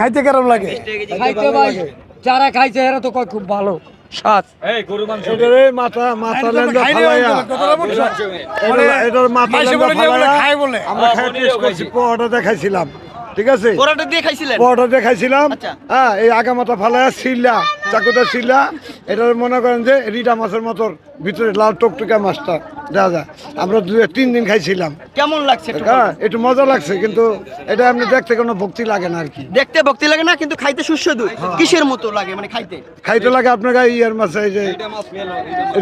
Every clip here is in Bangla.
খাইতে কেরম লাগে? খাইতে ভাই যারা খাইছে এরা তো কয় খুব ভালো। স্বাদ মাথা মাথা লেন্দা ফালাইয়া। এটার মাথা লেন্দা ফালাইয়া। আমরা খাই টেস্ট করছি পোহাটা দেখাইছিলাম। ঠিক আছে? পরোটা দিয়ে খাইছিলেন? পোহাটা দেখাইছিলাম। আচ্ছা। হ্যাঁ এই আগা মাথা ফালাইয়া ছিলা। চাকুটা ছিলা এটার মনে করেন যে রিটা মাছের মতন ভিতরে লাল টকটকা মাছটা যা যা আমরা দু তিন দিন খাইছিলাম। কেমন লাগছে হ্যাঁ একটু মজা লাগছে কিন্তু এটা আপনি দেখতে কোনো ভক্তি লাগে না আর কি। দেখতে ভক্তি লাগে না কিন্তু খাইতে সুস্বাদু। কিসের মতো লাগে মানে খাইতে? খাইতে লাগে আপনার গায়ে ইয়ার মাছ এই যে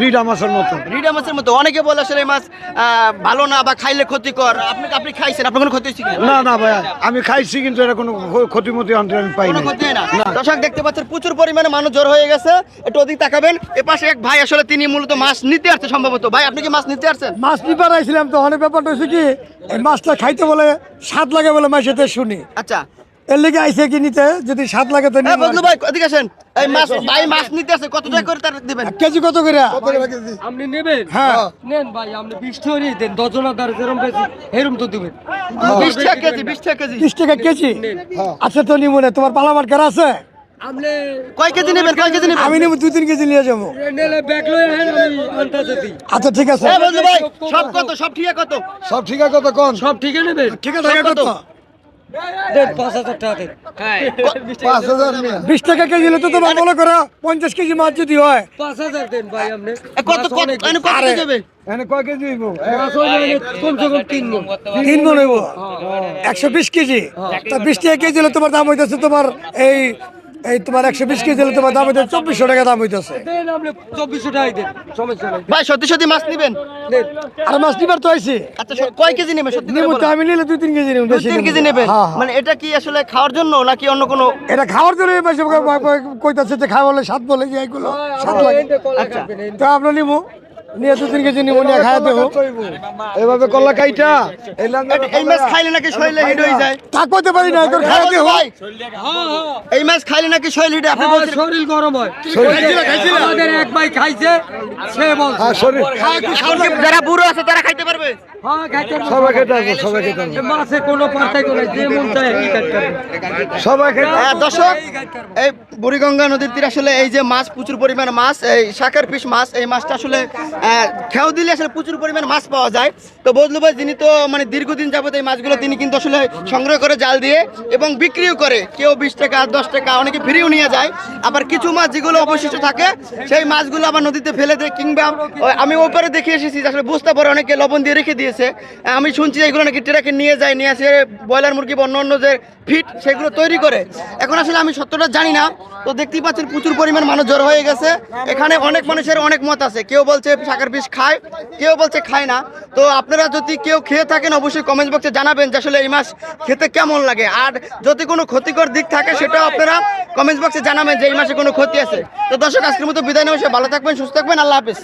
রিটা মাছের মতন রিডা মাছের মতো। অনেকে বলে আসলে এই মাছ আহ, ভালো না বা খাইলে ক্ষতিকর। আপনি আপনি খাইছেন আপনার কোনো ক্ষতি হয়েছে না না ভাইয়া আমি খাইছি কিন্তু এটা কোনো ক্ষ- ক্ষতিমতি অন্তর আমি পাই কোনো ক্ষতি না। দর্শক দেখতে পাচ্ছেন প্রচুর পরিমাণে মানুষ জড় হয়ে গেছে একটু ওদিক তাকাবেন। এ পাশে এক ভাই আসলে তিনি মূলত মাছ নিতে আসছে সম্ভবত। ভাই আপনি কি মাছ নিতে আসছেন? মাছ নিবার আইছিলাম তো অনেক ব্যাপারটা হচ্ছে কি এই মাছটা খাইতে বলে স্বাদ লাগে বলে মাছেতে শুনি। আচ্ছা। এর লেগে আইসে কি নিতে যদি স্বাদ লাগে তো হ্যাঁ নিবো বদলু ভাই এদিকে আসেন। এই মাছ ভাই মাছ নিতে আসে কত টাকা করে তার দিবেন? কেজি কত করে? আপনি নেবেন? হ্যাঁ। নেন ভাই আপনি বিশ টাকা দেন দশজনের দ্বারা যেরম বেশি এরম তো দিবেন। বিশ টাকা কেজি বিশ টাকা কেজি। তিরিশ টাকা কেজি? আচ্ছা তো নিবো না তোমার পালামার কার আছে? আপনি কয় কেজি নেবেন? কয় কেজি নেবেন? আমি নেব দুই তিন কেজি নিয়ে যাব। নেলে ব্যাগ লয়ে আনেন আমি আনতে দিই আচ্ছা ঠিক আছে। হ্যাঁ ভাই সব কত? সব ঠিক কত? সব ঠিক কত কোন? সব ঠিক নেবেন? ঠিক আছে কত? কত? দেন পাঁচ হাজার টাকা দেন। পাঁচ হাজার নিয়ে। বিশ টাকা কেজি হলে তো মনে করো পঞ্চাশ কেজি মাছ যদি হয়। পাঁচ হাজার দেন ভাই আপনি কত কত তিন তিন গুণ হইব? একশো বিশ কেজি? তা বিশ টাকা কেজি হলে তোমার দাম হইতেছে তোমার এই এই তোমার একশো বিশ কেজি হলে তোমার দাম হইতেছে চব্বিশশো টাকা দাম হইতেছে। চব্বিশশো টাকা দেন সমস্যা নাই। ভাই সত্যি সত্যি মাছ নিবেন? আর মাছ নিবার তো আইসি আচ্ছা কয় কেজি নেবেন? সত্যি নিবো তো আমি নিলে দুই তিন কেজি নিবো দুই তিন কেজি না। নেবেন? হ্যাঁ, হ্যাঁ। মানে এটা কি আসলে খাওয়ার জন্য নাকি অন্য কোনো এটা খাওয়ার জন্য কইতাছে যে খাওয়া বলে স্বাদ বলে যে এইগুলো স্বাদ লাগে। এনতে। তো আমরা নিবো নিয়ে দু তিন কেজি নিবো নিয়ে দেবো এভাবে কলা কাইটা? এই মাছ খাইলে নাকি শরীরে হিট হয়ে যায়। তা কইতে পারি না হ্যাঁ, দেবো ভাই হ্যাঁ হ্যাঁ। এই মাছ খাইলে নাকি শরীর হিট আপনি হ্যাঁ, বলছেন শরীর গরম হয়। আমাদের এক ভাই খাইছে সে বলছে শরীর এখন কি যারা বুড়ো আছে তারা খাইতে পারবে। সবাই খেতে আসব সবাই খেতে আসব। মাছে কোনো পার্থক্য নাই যে মন চায় এই সবাই খেতে দর্শক এই বুড়িগঙ্গা নদীর তীরে আসলে এই যে মাছ প্রচুর পরিমাণ মাছ এই শাকের পিস মাছ এই মাছটা আসলে আহ, দিলে আসলে প্রচুর পরিমাণ মাছ পাওয়া যায়। তো বদলু ভাই যিনি তো মানে দীর্ঘদিন যাবত এই মাছগুলো তিনি কিন্তু আসলে সংগ্রহ করে জাল দিয়ে এবং বিক্রিও করে কেউ বিশ টাকা দশ টাকা অনেকে ফ্রিও নিয়ে যায়। আবার কিছু মাছ যেগুলো অবশিষ্ট থাকে সেই মাছগুলো আবার নদীতে ফেলে দেয় কিংবা আমি ওপারে দেখে এসেছি আসলে বুঝতে পারে অনেকে লবণ দিয়ে রেখে দিয়েছে। আমি শুনছি যে এগুলো নাকি ট্রাকে নিয়ে যায়, নিয়ে আসে, ব্রয়লার মুরগি বা অন্য অন্য যে ফিট সেগুলো তৈরি করে। এখন আসলে আমি সত্যটা জানি না। তো দেখতেই পাচ্ছেন প্রচুর পরিমাণ মানুষ জড়ো হয়ে গেছে। এখানে অনেক মানুষের অনেক মত আছে। কেউ বলছে শাকের পিস খায়, কেউ বলছে খায় না। তো আপনারা যদি কেউ খেয়ে থাকেন, অবশ্যই কমেন্ট বক্সে জানাবেন যে আসলে এই মাছ খেতে কেমন লাগে। আর যদি কোনো ক্ষতিকর দিক থাকে, সেটাও আপনারা কমেন্ট বক্সে জানাবেন যে এই মাসে কোনো ক্ষতি আছে। তো দর্শক, আজকের মতো বিদায় নেওয়া ভালো থাকবেন, সুস্থ থাকবেন। আল্লাহ হাফিজ।